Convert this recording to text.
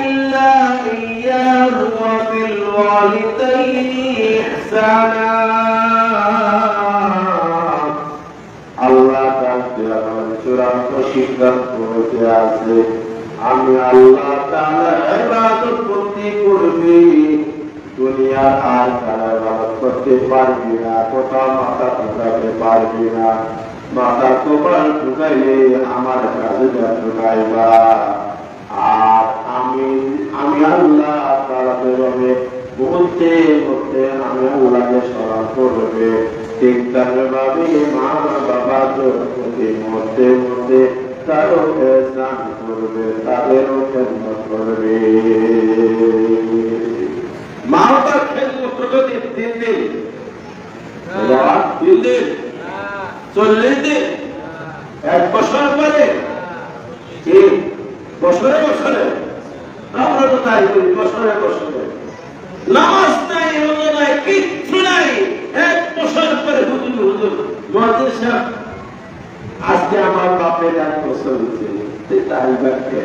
إلا إياه وبالوالدين إحسانا. আল্লাহ চূড়ান্ত সিদ্ধান্ত হতে আছে। আমি আল্লাহ তাদের প্রতি করবি। দুনিয়ার আর তারা করতে পারবি না, কোথাও মাথা ঢুকাতে পারবি না। মাথা কোপাল ঢুকাইলে আমার কাছে ঢুকাইবা আর আমি আমি আল্লাহ তাআলা বেরোবে বলতে বলতে আমি আল্লাহকে স্মরণ করবে। ঠিক ভাবে মা করবে করবে। মা চল্লিশ দিন, এক বছর পরে। কি বছরে বছরে। আমরা তো তাই করি বছরে বছরে। নামাজ নাই, রোজা নাই, কিচ্ছু নাই। এক বছর পরে হুজুর হুজুর মহাজির সাহেব, আজকে আমার বাপের এক বছর হয়েছে। তাই বাক্যে